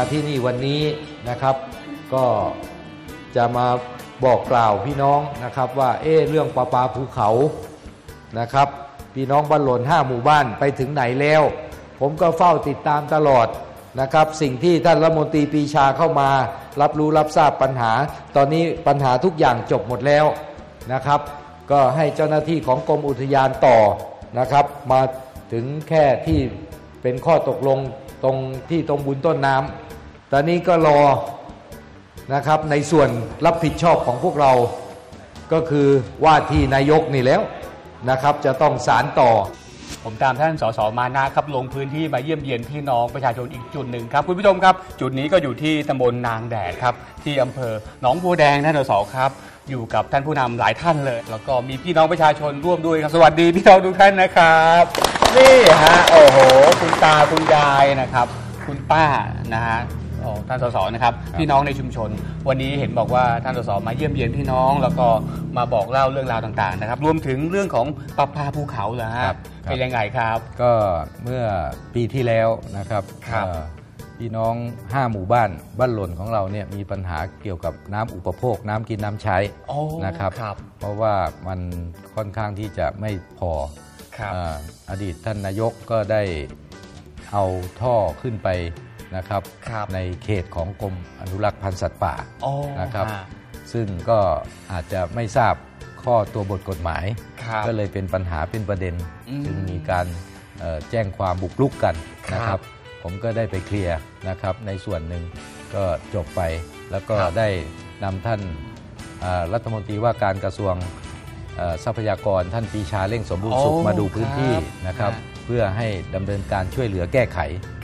มาที่นี่วันนี้นะครับ ก็จะมาบอกกล่าวพี่น้องนะครับว่าเอ๊เรื่องปลาปลาภูเขานะครับ พี่น้องบ้านหล่นห้าหมู่บ้านไปถึงไหนแล้ว ผมก็เฝ้าติดตามตลอดนะครับ สิ่งที่ท่านรัฐมนตรีปีชาเข้ามา รับรู้รับทราบปัญหา ตอนนี้ปัญหาทุกอย่างจบหมดแล้วนะครับ ก็ให้เจ้าหน้าที่ของกรมอุทยานต่อนะครับ มาถึงแค่ที่เป็นข้อตกลงตรงที่ตรงบุญต้นน้ำ ตอนนี้ก็รอนะครับในส่วนรับผิดชอบของพวกเรา ก็คือว่าที่นายกนี่แล้วนะครับ จะต้องสารต่อ ผมตามท่านสสมานะครับลงพื้นที่มาเยี่ยมเยียนพี่น้องประชาชนอีกจุดหนึ่งครับคุณผู้ชมครับ จุดนี้ก็อยู่ที่ตำบลนางแดดครับ ที่อำเภอหนองบัวแดงท่านสสครับ อยู่กับท่านผู้นำหลายท่านเลย แล้วก็มีพี่น้องประชาชนร่วมด้วยครับสวัสดีพี่น้องทุกท่านนะครับ นี่ฮะโอ้โห คุณตาคุณยายนะครับ คุณป้านะฮะ โอ้ท่านสสนะครับ พี่น้องในชุมชน วันนี้เห็นบอกว่าท่านสสมาเยี่ยมเยียนพี่น้อง แล้วก็มาบอกเล่าเรื่องราวต่างๆนะครับ รวมถึงเรื่องของปลาปลาภูเขาเหรอฮะครับครับ เป็นยังไงครับ ก็เมื่อปีที่แล้วนะครับครับเอ่อพี่น้อง 5 หมู่บ้านบ้านหล่นของเราเนี่ยมีปัญหาเกี่ยวกับน้ำอุปโภค น้ำกินน้ำใช้โอ้นะครับ ครับ เพราะว่ามันค่อนข้างที่จะไม่พอครับ เอ่ออดีตท่านนายกก็ได้เอาท่อขึ้นไป นะครับครับในเขตของกรมอนุรักษ์พันธุ์สัตว์ป่าโอ้นะครับฮซึ่งก็อาจจะไม่ทราบข้อตัวบทกฎหมาย ครับก็เลยเป็นปัญหาเป็นประเด็น อืมจึงมีการเอ่อแจ้งความบุกรุกกันนะคครัรับบผมก็ได้ไปเคลียร์นะครับ ในส่วนหนึ่งก็จบไป แล้วก็ครับได้นำท่านเอ่อรัฐมนตรีว่าการกระทรวงเอ่อทรัพยากรท่านปรีชาเร่งสมบูรณ์สุขโอ้มาดูพื้นที่ครับนะครับ ฮะเพื่อให้ดำเนินการช่วยเหลือแก้ไข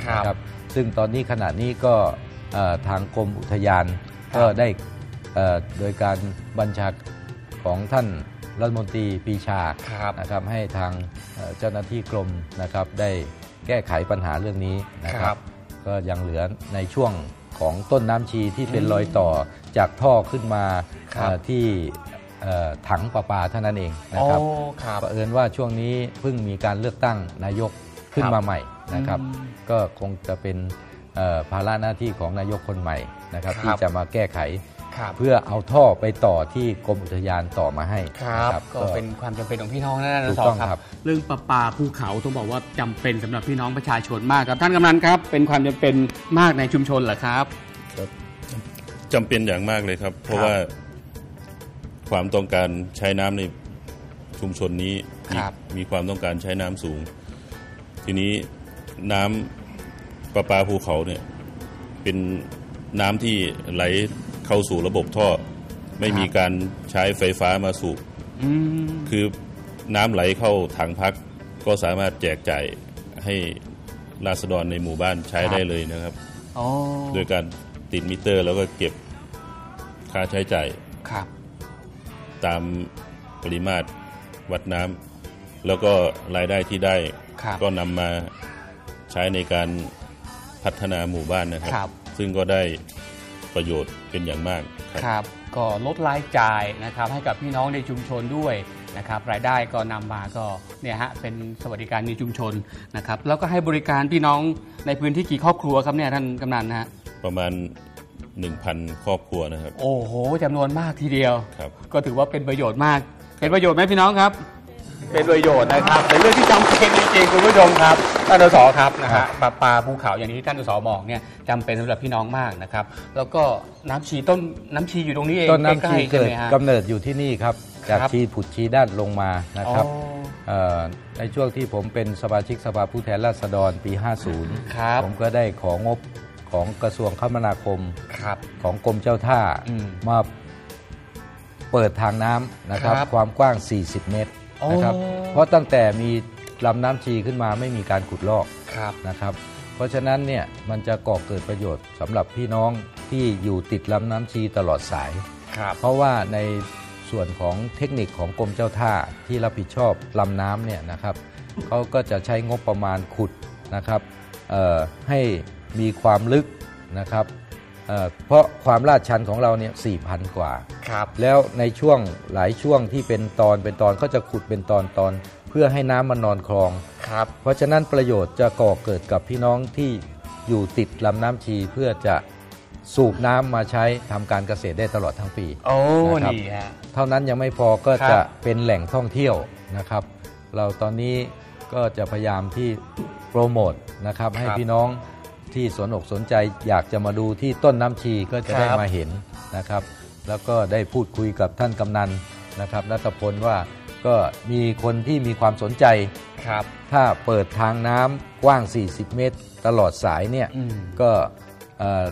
ครับ นะ ซึ่งตอนนี้ขณะนี้ก็เอ่อทางกรมอุทยานครับก็ได้เอ่อโดยการบัญชาของท่านรัฐมนตรีปรีชาครับนะครับให้ทางเอ่อเจ้าหน้าที่กรมนะครับได้แก้ไขปัญหาเรื่องนี้นะคครัรับบก็ยังเหลือในช่วงของต้นน้ำชีที่เป็นอืมรอยต่อจากท่อขึ้นมาครับเอ่อที่เอ่อถังประปาเท่านั้นเองนะครับโอ้ครับเผอิญว่าช่วงนี้เพิ่งมีการเลือกตั้งนายกขึ้นครับมาใหม่นะครับอืม ก็คงจะเป็นเอ่อภาระหน้าที่ของนายกคนใหม่นะครับครับที่จะมาแก้ไขครับเพื่อเอาท่อไปต่อที่กรมอุทยานต่อมาให้ครับนะก็เป็นความจำเป็นของพี่น้องนั่นแหละถูกสอต้องงคครัรับบเรื่องปลาปลาภูเขาต้องบอกว่าจำเป็นสำหรับพี่น้องประชาชนมากครับ ท่านกำนันครับ เป็นความจำเป็นมากในชุมชนเหรอครับครับจำเป็นอย่างมากเลยครับ เพราะครับว่าความต้องการใช้น้ำในชุมชนนี้มีครับมีความต้องการใช้น้ำสูง ทีนี้ น้ำประปาภูเขาเนี่ยเป็นน้ำที่ไหลเข้าสู่ระบบท่อ ไม่มีการใช้ไฟฟ้ามาสูบอืมคือน้ำไหลเข้าถังพัก ก็สามารถแจกจ่ายให้ราษฎรในหมู่บ้านใช้ได้เลยนะครับโอ้โดยการติดมิเตอร์แล้วก็เก็บค่าใช้จ่ายครับตามปริมาตรวัดน้ำแล้วก็รายได้ที่ได้ครับก็นำมา ใช้ในการพัฒนาหมู่บ้านนะครับครับ ซึ่งก็ได้ประโยชน์เป็นอย่างมากครับครับ ก็ลดรายจ่ายนะครับให้กับพี่น้องในชุมชนด้วยนะครับรายได้ก็นำมาก็เนี่ยฮะเป็นสวัสดิการในชุมชนนะครับ แล้วก็ให้บริการพี่น้องในพื้นที่กี่ครอบครัวครับเนี่ยท่านกำนันนะฮะประมาณ 1,000 ครอบครัวนะครับ โอ้โหจำนวนมากทีเดียวครับก็ถือว่าเป็นประโยชน์มากเป็นประโยชน์ไหมพี่น้องครับ เป็นประโยชน์นะครับเป็นเรื่องที่จำเป็นจริงๆคุณผู้ชมครับท่านสครับนะฮะปลาปลาภูเขาอย่างที่ท่านสบอกเนี่ยจำเป็นสำหรับพี่น้องมากนะครับ แล้วก็น้ำชีต้นน้ำชีอยู่ตรงนี้เองต้นน้ำใกล้ชีๆใช่เกิดไหมฮะ กำเนิดอยู่ที่นี่ครับ จากครับ ชีผุดชีด้านลงมานะครับอ๋อ เอ่อในช่วงที่ผมเป็นสมาชิกสภาผู้แทนราษฎรปีครับ50ผมก็ได้ของงบของกระทรวงคมนาคมครับ ของกรมเจ้าท่าอืมมาเปิดทางน้ำนะครับ ครับ ความกว้าง 40 เมตร นะครับโอ้เพราะตั้งแต่มีลำน้ำชีขึ้นมาไม่มีการขุดลอกครับนะครับ เพราะฉะนั้นเนี่ยมันจะก่อเกิดประโยชน์สำหรับพี่น้องที่อยู่ติดลำน้ำชีตลอดสาย ครับเพราะว่าในส่วนของเทคนิคของกรมเจ้าท่าที่รับผิดชอบลำน้ำเนี่ยนะครับเขาก็จะใช้งบประมาณขุดนะครับเอ่อให้มีความลึกนะครับ เอ่อเพราะความลาดชันของเราเนี่ย4,000กว่า ครับแล้วในช่วงหลายช่วงที่เป็นตอนเป็นตอนเขาจะขุดเป็นตอนตอน เพื่อให้น้ำมันนอนคลอง ครับ เพราะฉะนั้นประโยชน์จะก่อเกิดกับพี่น้องที่อยู่ติดลำน้ำชีเพื่อจะสูบน้ำมาใช้ทำการเกษตรได้ตลอดทั้งปี โอ้นะครับ นี่ฮะ เท่านั้นยังไม่พอก็ครับจะเป็นแหล่งท่องเที่ยวนะครับ เราตอนนี้ก็จะพยายามที่โปรโมทนะครับให้พี่น้อง ที่สนอกสนใจอยากจะมาดูที่ต้นน้ำชีก็จะได้มาเห็นนะครับ แล้วก็ได้พูดคุยกับท่านกำนันนะครับนัทพลว่าก็มีคนที่มีความสนใจครับถ้าเปิดทางน้ำกว้าง 40 เมตร ตลอดสายเนี่ยอืมก็เอ่อ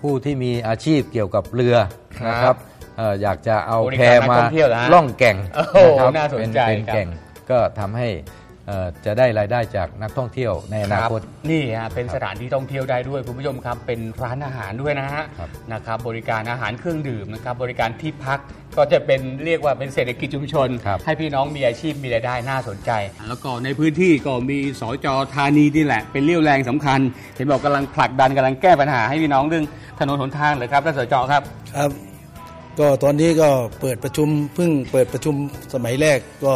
ผู้ที่มีอาชีพเกี่ยวกับเรือครับนะครับเอ่ออยากจะเอาบริแพการนักมาท่องเที่ยวเหรอฮะล่องแก่งโอ้โหนะครับน่าสนเป็นใจเป็นครับแก่งก็ทำให้เอ่อ จะได้รายได้จากนักท่องเที่ยวในอนาคตรับนี่ฮะเป็นสถานที่ท่องเที่ยวได้ด้วยคุณผู้ชมครับเป็นร้านอาหารด้วยนะฮะครับนะครับบริการอาหารเครื่องดื่มนะครับบริการที่พักก็จะเป็นเรียกว่าเป็นเศรษฐกิจชุมชนครับให้พี่น้องมีอาชีพมีรายได้น่าสนใจ แล้วก็ในพื้นที่ก็มีสจธานีนี่แหละ เป็นเรี่ยวแรงสำคัญ เห็นบอกกำลังผลักดันกำลังแก้ปัญหาให้พี่น้องเรื่องถนนหนทางเลยครับท่านสจครับครับ ก็ตอนนี้ก็เปิดประชุมเพิ่งเปิดประชุมสมัยแรกก็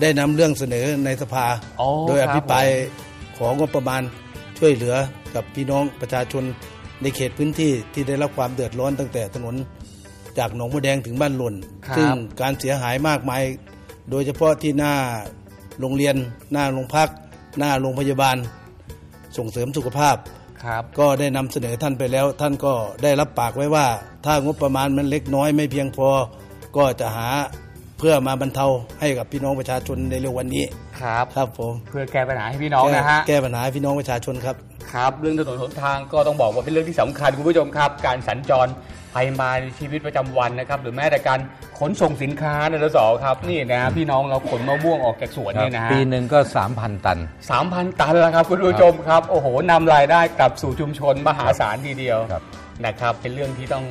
ได้นำเรื่องเสนอในสภา อ๋อโดยอภิปรายครับของงบประมาณช่วยเหลือกับพี่น้องประชาชนในเขตพื้นที่ที่ได้รับความเดือดร้อนตั้งแต่ถนนจากหนองบัวแดงถึงบ้านหล่นครับ ซึ่งการเสียหายมากมาย โดยเฉพาะที่หน้าโรงเรียน หน้าโรงพัก หน้าโรงพยาบาล ส่งเสริมสุขภาพ ครับก็ได้นำเสนอท่านไปแล้ว ท่านก็ได้รับปากไว้ว่า ถ้างบประมาณมันเล็กน้อยไม่เพียงพอ ก็จะหา เพื่อมาบรรเทาให้กับพี่น้องประชาชนในเร็ววันนี้ครับครับผมเพื่อแก้ปัญหาให้พี่น้องนะฮะแก้แก้ปัญหาให้พี่น้องประชาชนครับครับเรื่องถนนหนทางก็ต้องบอกว่าเป็นเรื่องที่สำคัญคุณผู้ชมครับ การสัญจรไปมาในชีวิตประจำวันนะครับ หรือแม้แต่การขนส่งสินค้าในรสอครับนี่นะฮะพี่น้องเราขนมะม่วงออกจากสวนเนี่ยนะฮะปีหนึ่งก็ 3,000 ตันสามพันตันแล้วครับคุณผู้ชมครับโอ้โหนำรายได้กลับสู่ชุมชนมหาศาลทีเดียวครับนะครับ เป็นเรื่องที่ต้อง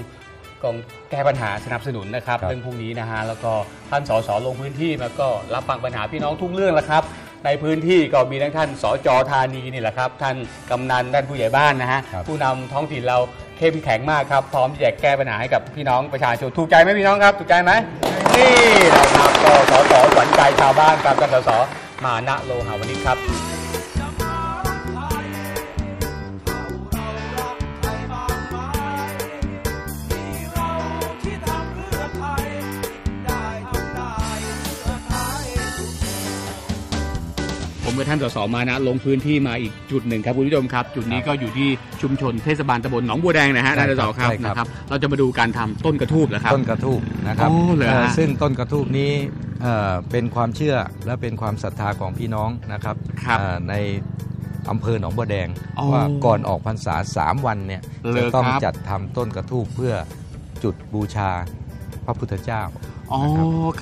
กองแก้ปัญหาสนับสนุนนะครับครับเรื่องพวกนี้นะฮะแล้วก็ท่านสสลงพื้นที่มาก็รับฟังปัญหาพี่น้องทุกเรื่องแล้วครับ ในพื้นที่ก็มีทั้งท่านสจธานีนี่แหละครับ ท่านกำนันท่านผู้ใหญ่บ้านนะฮะครับผู้นำท้องถิ่นเราเข้มแข็งมากครับพร้อมที่จะแก้ปัญหาให้กับพี่น้องประชาชนถูกใจไหมพี่น้องครับถูกใจไหมนี่นะครับก็สสขวัญใจชาวบ้านครับท่านสสมานะโลหาวันนี้ครับ ท่านสสมานะลงพื้นที่มาอีกจุดหนึ่งครับคุณผู้ชมครับ จุดนี้ก็อยู่ที่ชุมชนเทศบาลตำบลหนองบัวแดงนะฮะใช่ท่านคสรับสครับใช่ครับนะครับ เราจะมาดูการทำต้นกระทูบแล้วครับต้นกระทูบนะครับโอ้เหรอฮะเอ่อซึ่งต้นกระทูบนี้เอ่อเป็นความเชื่อและเป็นความศรัทธาของพี่น้องนะครับครับเอ่อในอำเภอหนองบัวแดงอ๋อว่าก่อนออกพรรษาสามวันเนี่ยเหรจะอต้องครับจัดทำต้นกระทูบเพื่อจุดบูชาพระพุทธเจ้าอ๋อ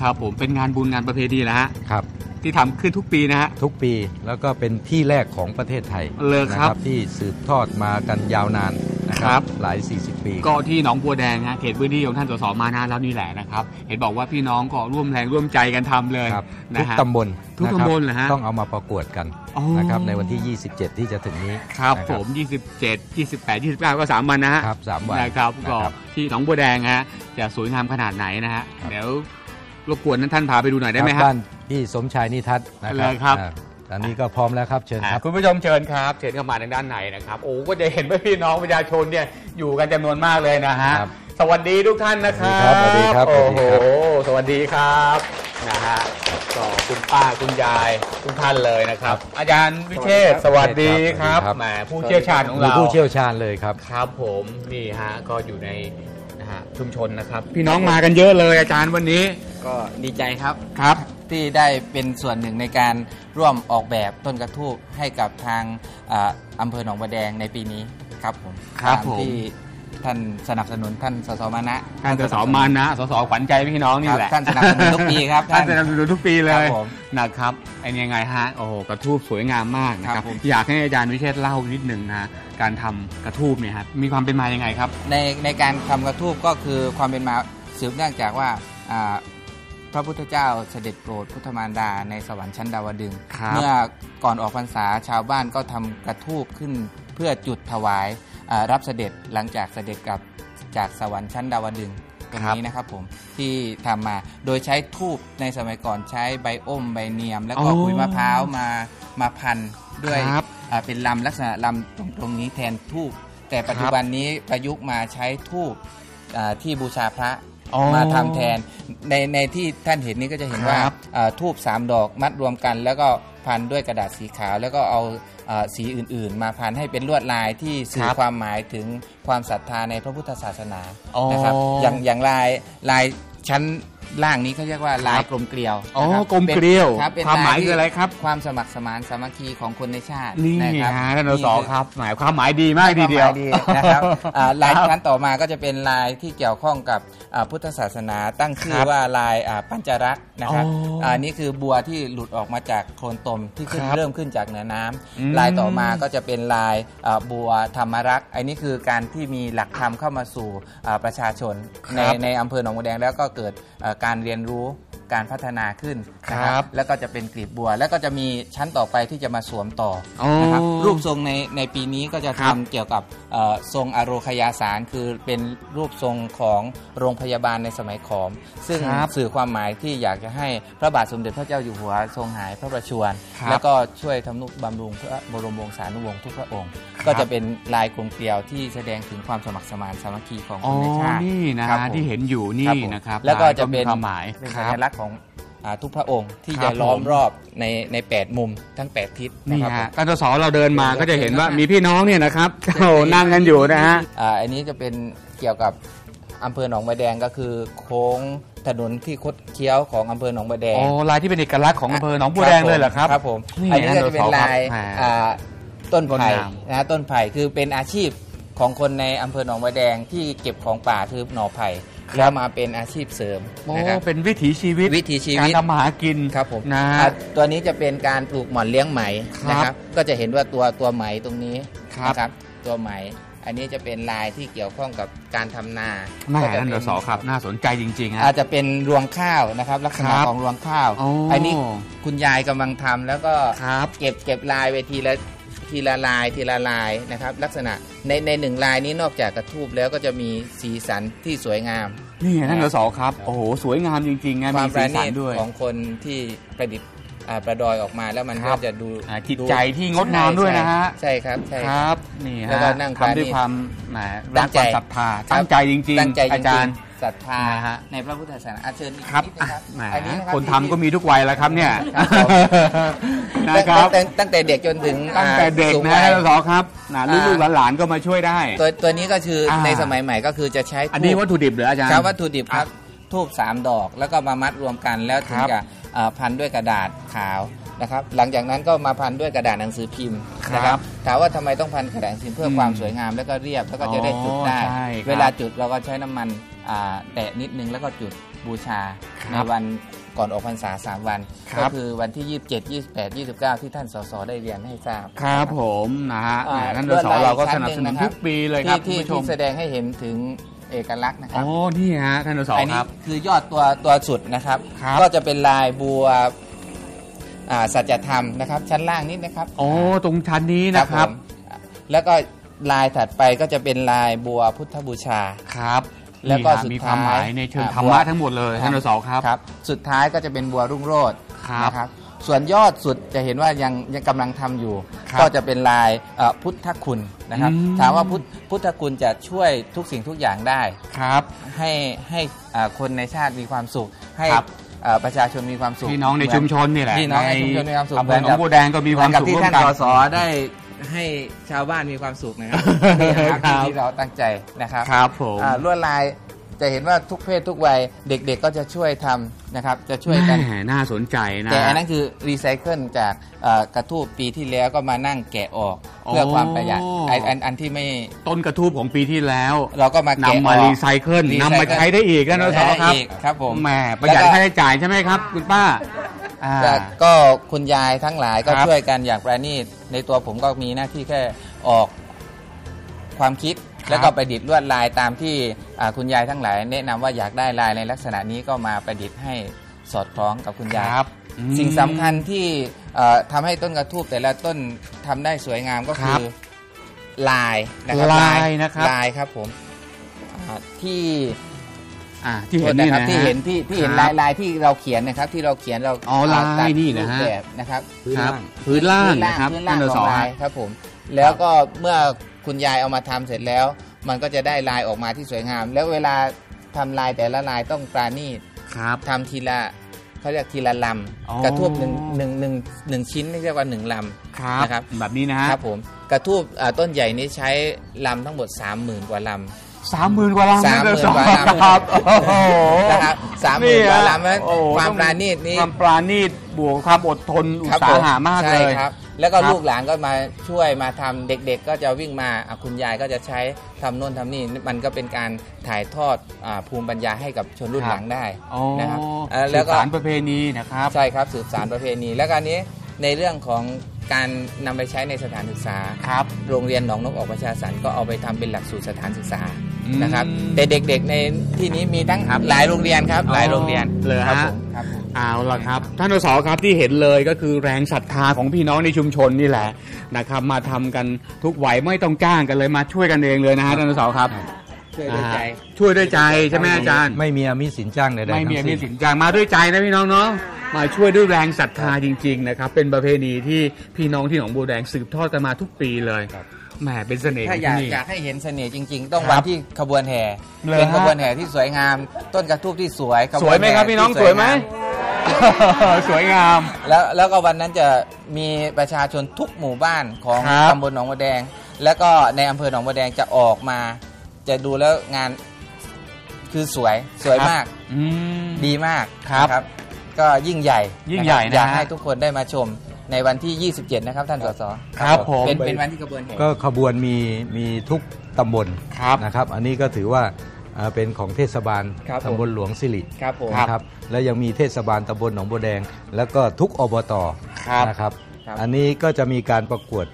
ครับผมเป็นงานบุญงานประเพณีนะฮะครับ ที่ทำขึ้นทุกปีนะฮะ ทุกปีแล้วก็เป็นที่แรกของประเทศไทยเลยครับ นะที่สืบทอดมากันยาวนานนะคครัรับ บ หลาย 40 ปีก็ที่หนองบัวแดงฮะเขตพื้นที่ของท่านสสมานะแล้วนี่แหละนะครับ เห็นบอกว่าพี่น้องก็ร่วมแรงร่วมใจกันทำเลยครับนะทุกฮะ ตำบลทุกนะครับตำบลเหรอฮะต้องเอามาประกวดกันอ๋อ นะครับในวันที่ 27 ที่จะถึงนี้ครับนะผม 27 28 29 ก็สามวันนะฮะ ครับสามวันนะครับก็นะครับ ที่หนองบัวแดงฮะจะสวยงามขนาดไหนนะฮะ ครับ เดี๋ยว รบกวนท่านพาไปดูหน่อยได้ไหมคฮะรับบ้านพี่สมชายนิทัศน์นะครัเลยครับอ่าอันนี้ก็พร้อมแล้วครับเชิญอ่าครับคุณผู้ชมเชิญครับเชิญเข้ามาทางด้านในนะครับโอ้ก็จะเห็นว่าพี่น้องประชาชนเนี่ยอยู่กันจำนวนมากเลยนะฮะครับสวัสดีทุกท่านนะครับสวัสดีครับสโอ้วัสโหดีครับสวัสดีครับนะฮะก็คุณป้าคุณยายทุกท่านเลยนะครับ อาจารย์วิเชษฐ์สวัสดีครับสวัสดีครับแหมผู้เชี่ยวชาญของมีเราผู้เชี่ยวชาญเลยครับครับผมนี่ฮะก็อยู่ในนะฮะชุมชนนะครับ พี่น้องมากันเยอะเลยอาจารย์วันนี้ ก็ดีใจครับครับ ที่ได้เป็นส่วนหนึ่งในการร่วมออกแบบต้นกระทูบให้กับทางอ่าอำเภอหนองบัวแดงในปีนี้ครับผมครับตามผม ที่ท่านสนับสนุนท่านสสมานะท่านสสมานะสสขวัญใจพี่น้องนี่ครับแหละท่านสนับสนุนทุกปีครับ ท่านสนับสนุนทุกปีเลครัยบผมนะครับไอ้นี่ยังไงฮะโอ้โหกระทูบสวยงามมากนะคครัรับบผม อยากให้อาจารย์วิเชษฐ์เล่านิดหนึ่งนะฮะการทำกระทูบเนี่ยครับมีความเป็นมายังไงครับ ในในการทำกระทูบก็คือความเป็นมาสืบเนื่องจากว่าอ่า พระพุทธเจ้าเสด็จโปรดพุทธมารดาในสวรรค์ชั้นดาวดึงส์ครับเมื่อก่อนออกพรรษาชาวบ้านก็ทำกระทูบขึ้นเพื่อจุดถวายอ่ารับเสด็จหลังจากเสด็จกลับจากสวรรค์ชั้นดาวดึงส์ตรงนี้นะครับผมที่ทำมาโดยใช้ทูบในสมัยก่อนใช้ใบอ้มใบเนียม แล้วก็อ๋อขุยมะพร้าวมามาพันด้วยครับอ่าเป็นลำลักษณะลำตรงตรงนี้แทนทูบแต่ปัจจุบันนี้ประยุกต์มาใช้ทูบอ่าที่บูชาพระอ๋อ มาทำแทน ในในที่ท่านเห็นนี้ก็จะเห็นว่าครับอ่าทูบสามดอกมัดรวมกัน แล้วก็พันด้วยกระดาษสีขาว แล้วก็เอาอ่าสีอื่น ๆ มาพันให้เป็นลวดลายที่สื่อความหมายถึงความศรัทธาในพระพุทธศาสนาอ๋อนะครับอย่างอย่างลายลายชั้น ล่างนี้เขาเรียกว่าลายกลมเกลียวอ๋อนะครับกลมเกลียวป็นรับเป็นความหมายลที่คืออะไรครับ ความสมัครสมานสามัคคีของคนในชาตินี่นะครับฮะท่านสคือครับหมายความหมายดีมากทีเดียวความหมายดีนะครับอ่าลายครับชั้นต่อมาก็จะเป็นลายที่เกี่ยวข้องกับอ่าพุทธศาสนาตั้งชื่อครับว่าลายอ่าปัญจรัตน์นะครับอ๋ออ่านี่คือบัวที่หลุดออกมาจากโคลนตมที่ขึ้นครับเริ่มขึ้นจากเหนือน้ำอืมลายต่อมาก็จะเป็นลายอ่าบัวธรรมรักษ์อันนี้คือการที่มีหลักธรรมเข้ามาสู่อ่าประชาชนในครับในอำเภอหนองบัวแดงแล้วก็เกิดเอ่อการเรียนรู้ การพัฒนาขึ้นนะคครัรับบแล้วก็จะเป็นกลีบบัว แล้วก็จะมีชั้นต่อไปที่จะมาสวมต่ออ๋อนะครับรูปทรงในในปีนี้ก็จะครัทำบเกี่ยวกับเอ่อทรงอโรคยาสาร คือเป็นรูปทรงของโรงพยาบาลในสมัยขอม ซึ่งครับสื่อความหมายที่อยากจะให้พระบาทสมเด็จพระเจ้าอยู่หัวทรงหายพระประชวรครับ แล้วก็ช่วยทำนุบำรุงพระบรมวงศานุวงศ์ทุกพระองค์ครับก็จะเป็นลายกลมเกลียวที่แสดงถึงความสมัครสมานสามัคคีของอ๋คอนในชาตินี่นะครับผม ที่เห็นอยู่ครันี่บผมนะครับแล้วก็จะเป็นลายมีความหมายเป็นคสัรัญบลักษณ์ของอ่าทุกพระองค์ที่ครัจะบล้อมผมรอบในในแปดมุมทั้งแปดทิศนะนี่ครับผมฮะท่านสสเราเดินมาก็จะเห็นว่ามีพี่น้องเนี่ยนะครับโอ้นั่งกันอยู่นะฮะอ่าอันนี้จะเป็นเกี่ยวกับอำเภอหนองบัวแดงก็คือโค้งถนนที่คดเคี้ยวของอำเภอหนองบัวแดงอ๋อลายที่เป็นเอกลักษณ์ของอำเภอหนองบัวแดงเลยเหรอครับครับผมนี่อันนี้ก็จะเป็นลายท่านสสครับอ่าต้นไผ่งดงามนะฮะต้นไผ่คือเป็นอาชีพของคนในอำเภอหนองบัวแดงที่เก็บของป่าคือหน่อไผ่ แล้วมาเป็นอาชีพเสริมโอ้นะครับเป็นวิถีชีวิตวิถีชีวิตการทำมาหากินครับผมนะอะตัวนี้จะเป็นการปลูกหม่อนเลี้ยงไหมครับนะครับ ก็จะเห็นว่าตัวตัวไหมตรงนี้ครับ นะครับตัวไหม อันนี้จะเป็นลายที่เกี่ยวข้องกับการทำนาแม่ก็จะท่านเป็สสครับ น่าสนใจจริงๆฮะอาจจะเป็นรวงข้าวนะครับ ลักษณะครับของรวงข้าวโอ้อันนี้คุณยายกำลังทำแล้วก็ครับ เก็บเก็บลายไปทีละ ทีละลายทีละลายนะครับ ลักษณะในในหนึ่งลายนี้นอกจากกระทูบแล้วก็จะมีสีสันที่สวยงาม นี่ท่านสสครับ โอ้โห สวยงามจริงๆนะความีมปสีระสัณีนตด้วยของคนที่ประดิษฐ์อ่าประดอยออกมาแล้วมันครัก็บจะดูอ่าจิตดูใจที่งดงามด้วยนะฮะ ใช่ครับใช่คครับรับนี่แล้ฮะวก็นั่งปราณีตทำด้วยความแหมตั้รักงคใจวามศรัทธาตั้งใจจริงตั้งใจจๆอาจารย์ริงๆ ศรัทธานะฮะ ในพระพุทธศาสนาอาเชิญอีกครับนิดนึงครับแหมอันนี้ะรับคนทำก็มีทุกวัยแล้วครับเนี่ยครับผมนะครับตั้งตั้งแต่เด็กจนถึงตั้งแต่เด็กสูงนะวัย ท่านสสครับนะอ่าลูกๆหลานๆก็มาช่วยได้ ตัวตัวนี้ก็คืออา ในสมัยใหม่ก็คือจะใช้อันนี้ธูปวัตถุดิบเหรออาจารย์ ใช้วัตถุดิบครับทูบสามดอก แล้วก็มามัดรวมกันแล้วถึงครับจะเอ่อพันด้วยกระดาษขาว นะครับหลังจากนั้นก็มาพันด้วยกระดาษหนังสือพิมพ์นะคครัรับบถามว่าทำไมต้องพันกระดาษหนังสือพิมพ์เพื่ออมความสวยงามแล้วก็เรียบแล้วก็จะได้จุดได้อ๋อใช่ครับเวลาจุดเราก็ใช้น้ำมันอ่าแตะนิดนึงแล้วก็จุดบูชาครับในวันก่อนออกพรรษา 3 วันครัก็บคือวันที่ 27 28 29 ที่ท่านสสได้เรียนให้ทราบ ครับผมนะฮะอ่าแหมท่านลวดสลายเราก็ชั้สนนับหนึ่สงนุนนะครับทุกปีเลยครับที่คุณที่ผู้ชมที่แสดงให้เห็นถึงเอกลักษณ์นะคอ๋รัอบนี่ฮะท่านสอันคนี้รับคือยอดตัวตัวสุดนะครับครับก็จะเป็นลายบัวอ่า สัจธรรมนะครับ ชั้นล่างนิดนะครับโอ้ตรงชั้นนี้นะครับผมแล้วก็ลายถัดไปก็จะเป็นลายบัวพุทธบูชาครับแล้วก็นี่ฮะสุดมีความท้ายหมายในเชิงอ่าธรรมะบัวทั้งหมดเลยท่านสครับครับ สุดท้ายก็จะเป็นบัวรุ่งโรจน์ครับนะครับส่วนยอดสุดจะเห็นว่ายังยังกำลังทำอยู่ครับก็จะเป็นลายเอ่อพุทธคุณนะครับอืมถามว่าพุทธพุทธคุณจะช่วยทุกสิ่งทุกอย่างได้ครับ ให้ให้อ่าคนในชาติมีความสุขให้ ครับอ่าประชาชนมีความสุขพี่น้องในเหชุมชนนี่แหละพี่น้องในชุมชนมีความสุขอำเภอหนองบัวแดงก็มีความเหอนกับสุขที่ร่วมท่านกันสสได้ให้ชาวบ้านมีความสุขนะครับนี่นะครับครับ ที่เราตั้งใจนะครับครับผม อ่าลวดลาย จะเห็นว่าทุกเพศทุกวัยเด็กๆก็จะช่วยทำนะครับจะช่วยกัน แหมน่าสนใจนะ แต่อันนั้นคือรีไซเคิลจากเอ่อกระทูบปีที่แล้วก็มานั่งแกะออกเพื่อความประหยัดไอ้อันอันที่ไม่ต้นกระทูบของปีที่แล้วเราก็มาแกะนำมาออกรีไซเคิลรีไซเคิลนำมาใช้ได้อีกนะสได้ครับอีกครับผมแหมประหยัดแล้วก็ค่าใช้จ่ายใช่ไหมครับคุณป้าอ่าแต่ก็คุณยายทั้งหลายก็ครับ ช่วยกันอย่างประณีตในตัวผมก็มีหน้าที่แค่ออกความคิด แล้วก็ประดิษฐ์ลวดลายตามที่อ่าคุณยายทั้งหลาย แนะนำว่าอยากได้ลายในลักษณะนี้ก็มาประดิษฐ์ให้สอดคล้องกับคุณยายครับอืมสิ่งสำคัญที่เอ่อทำให้ต้นกระทูบแต่ละต้นทำได้สวยงามก็ครัคืบอลายนะครับลายนะครับลายครับผมอ่าที่อ่าที่เห็นโทษนี่นะครับนะที่เห็นที่ที่เห็นครับลายลายที่เราเขียนนะครับ ที่เราเขียนเราอ๋อลายตัดนี่นะฮะรูปแบบนะครับครับพื้นล่างนะครับพื้นท่าล่านงสของสลายครับผม แล้วก็เมื่อ คุณยายเอามาทำเสร็จแล้ว มันก็จะได้ลายออกมาที่สวยงาม แล้วเวลาทำลายแต่ละลายต้องปราณีตครับทำทีละเขาเรียกทีละลอ๋อำกระทูบหนึ่งหนึ่งหนึ่งหนึ่งชิ้นนี่เรียกว่าหนึ่งลำครับนะครับแบบนี้นะฮะครับผมกระทูบอ่าต้นใหญ่นี้ใช้ลำทั้งหมด 30,000 กว่าลำสามหมื่นกว่าลำสามหมื่นท่กว่าลำครับโอ้โหนะครับสามหมื่นกว่าลำนั้นโอ้โหความปราณีตนี้ความปราณีตบวกความอดทนอุตครับสาผมหามากใช่เลยครับ แล้วก็ครับ ลูกหลานก็มาช่วยมาทำเด็กๆ ก็จะวิ่งมาอะคุณยายก็จะใช้ทำโน่นทำนี่มันก็เป็นการถ่ายทอดอาภูมิปัญญาให้กับชนรุ่นหลังได้อ๋อนะครับเอ่อแล้แล้ววก็ก็ สารประเพณีนะครับ ใช่ครับสืบสารประเพณีแล้วก็อันนี้ในเรื่องของการนำไปใช้ในสถานศึกษา ครับ โรงเรียนหนองนกออกประชาสรรค์ก็เอาไปทำเป็นหลักสูตรสถานศึกษาอืม นะครับ แต่เด็กๆในที่นี้มีทั้งครับหลายโรงเรียนครับ หลายโรงเรียนเลยครับฮะผมครับผม เอาละครับ ท่านสสครับที่เห็นเลยก็คือแรงศรัทธาของพี่น้องในชุมชนนี่แหละนะครับ มาทำกันทุกไหวไม่ต้องจ้างกันเลยมาช่วยกันเองเลยนะฮะท่านสสครับช่วยด้วยใจ อ่าช่วยด้วยใจใช่ไหมอาจารย์ ไม่มีอามิตสินจ้างใดๆไม่มีทั้งมีสิ้นสินจ้างมาด้วยใจนะพี่น้องเนาะมาช่วยด้วยแรงศรัทธาจริง ๆ นะครับ เป็นประเพณีที่พี่น้องที่หนองบัวแดงสืบทอดกันมาทุกปีเลย แหมเป็นเสน่ห์ขถ้าองอยากที่นี่ อยากให้เห็นเสน่ห์จริง ๆ ต้องครัวับนที่ขบวนแห่เลยเป็นฮะ ขบวนแห่ที่สวยงาม ต้นกระทูบที่สวยขบวนสวยไหมครับแห่พี่น้องที่สวยไหม งา สวยงาม แล้วแล้วก็วันนั้นจะมีประชาชนทุกหมู่บ้านของครับตำบลหนองบัวแดง แล้วก็ในอำเภอหนองบัวแดงจะออกมา จะดูแล้วงานคือสวยสวยมากอืม ดีมากครับนะก็ยิ่งใหญ่ยิ่งใหญ่นะครับอยากนะฮะ ให้ทุกคนได้มาชม ในวันที่ 27 นะครับท่านสสครับผม เป็นเป็นวันที่ขบวนแห่ ก็ขบวนมีมีทุกตำบลครับนะครับ อันนี้ก็ถือว่าอ่าเป็นของเทศบาลครับผม ตำบลหลวงสิริครับผมนะครับ และยังมีเทศบาลตำบลหนองบัวแดง แล้วก็ทุกอบตครับนะครับ ครับอันนี้ก็จะมีการประกวด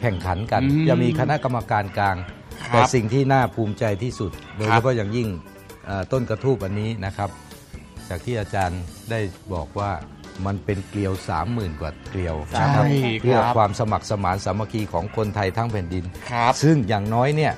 แข่งขันกัน อืมจะมีคณะกรรมการกลาง ครับแต่สิ่งที่น่าภูมิใจที่สุด โดยครัเฉบ พาะอย่างยิ่งเอ่อต้นกระทูบอันนี้นะครับ จากที่อาจารย์ได้บอกว่า มันเป็นเกลียว 30,000 กว่าเกลียวนะครับใช่เพื่อครับความสมัครสมานสามัคคีของคนไทยทั้งแผ่นดิน ครับซึ่งอย่างน้อยเนี่ย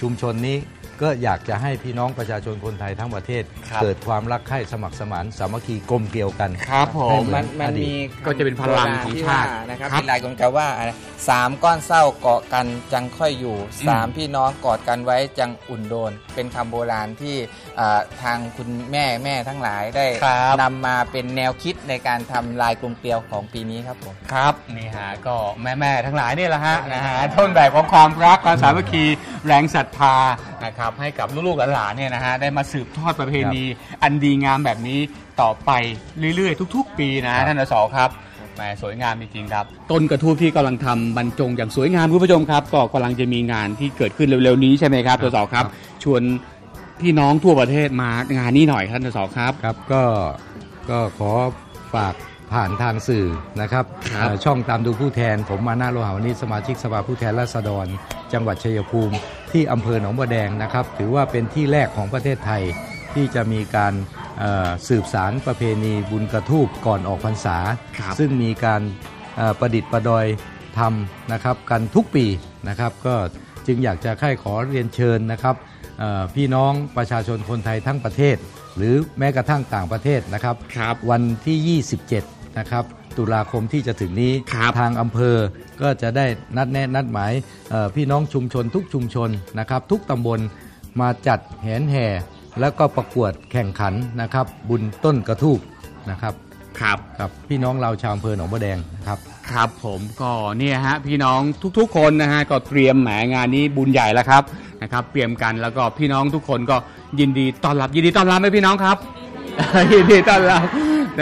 ชุมชนนี้ ก็อยากจะให้พี่น้องประชาชนคนไทยทั้งประเทศ ครับ เกิดความรักใคร่สมัครสมานสามัคคีกลมเกลียวกัน ครับผมมันมันอดีต มีก็จะเป็นพลังของชาติโบรณที่ว่นะครับครับ เป็นลายกลกาว่าอะไรสามก้อนเศร้าเกาะกันจังค่อยอยู่สามพี่น้องกอดกันไว้จังอุ่นโดน เป็นคำโบราณที่อ่าทางคุณแม่แม่ทั้งหลายได้ครับนำมาเป็นแนวคิดในการทำลายกลมเกลียวของปีนี้ครับผม ครับนี่ฮะก็แม่แม่ๆทั้งหลายนี่แหละฮะนะฮะต้นแบบของความรักความสามัคคีแรงศรัทธา นะครับให้กับลูกๆหลานๆเนี่ยนะฮะได้มาสืบทอดประเพณีอันดีงามแบบนี้ต่อไปเรื่อยๆ ทุก ๆ ปีนะฮะท่านสสครับแหมสวยงามจริงๆครับ ต้นกระทูบที่กำลังทำบรรจงอย่างสวยงามคุณผู้ชมครับ ก็กำลังจะมีงานที่เกิดขึ้นเร็วๆนี้ใช่ไหมครับสสครับ ชวนพี่น้องทั่วประเทศมางานนี้หน่อยท่านสสครับครับก็ก็ขอฝาก ผ่านทางสื่อนะครับครับเอ่อช่องตามดูผู้แทน ผมมานาโลหาวนิชสมาชิกสภาผู้แทนราษฎร จังหวัดชัยภูมิ ที่อำเภอหนองบัวแดงนะครับ ถือว่าเป็นที่แรกของประเทศไทยที่จะมีการเอ่อสืบสารประเพณีบุญกระทูบก่อนออกพรรษาครับซึ่งมีการเอ่อประดิษฐ์ประดอยทำนะครับกันทุกปีนะครับ ก็จึงอยากจะค่ายขอเรียนเชิญนะครับเอ่อพี่น้องประชาชนคนไทยทั้งประเทศ หรือแม้กระทั่งต่างประเทศนะครับครับวันที่ 27 นะครับตุลาคมที่จะถึงนี้ครับทางอำเภอก็จะได้นัดแนะนัดหมายเอ่อพี่น้องชุมชนทุกชุมชนนะครับ ทุกตำบลมาจัดแหนแห่ แล้วก็ประกวดแข่งขันนะครับ บุญต้นกระทูบนะครับครับกับพี่น้องเราชาวอำเภอหนองบัวแดงนะครับครับผมก็เนี่ยฮะพี่น้องทุกๆ คนนะฮะก็เตรียมแหมงานนี้บุญใหญ่แล้วครับนะครับ เตรียมกันแล้วก็พี่น้องทุกคนก็ยินดีต้อนรับยินดีต้อนรับไหมพี่น้องครับยินดีต้อนรับ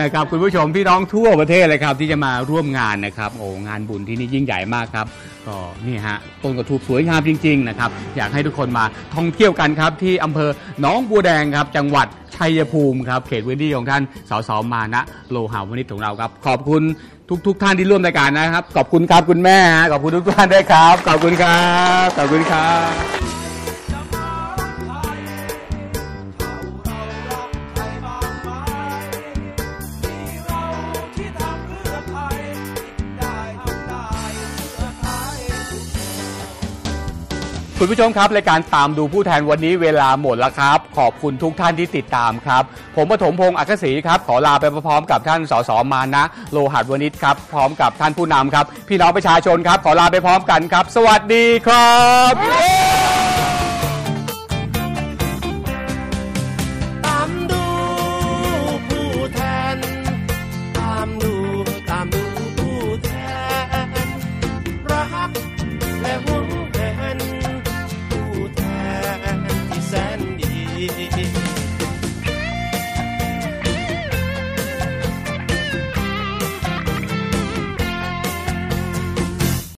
นะครับคุณผู้ชมพี่น้องทั่วประเทศเลยครับที่จะมาร่วมงานนะครับโอ้งานบุญที่นี่ยิ่งใหญ่มากครับก็นี่ฮะต้นกระทูบสวยงามจริงๆนะครับอยากให้ทุกคนมาท่องเที่ยวกันครับที่อำเภอหนองบัวแดงครับ จังหวัดชัยภูมิครับเขตพื้นที่ของท่านสสมานะโลหาวณิชของเราครับ ขอบคุณทุก ๆ ท่านที่ร่วมรายการนะครับ ขอบคุณครับคุณแม่ขอบคุณทุกท่านด้วยครับ ขอบคุณครับขอบคุณครับ คุณผู้ชมครับรายการตามดูผู้แทนวันนี้เวลาหมดแล้วครับ ขอบคุณทุกท่านที่ติดตามครับ ผมปฐมพงศ์อักษรีครับ ขอลาไปพร้อมกับท่านสสมานะ โลหัตวณิชครับ พร้อมกับท่านผู้นำครับ พี่น้องประชาชนครับ ขอลาไปพร้อมกันครับ สวัสดีครับ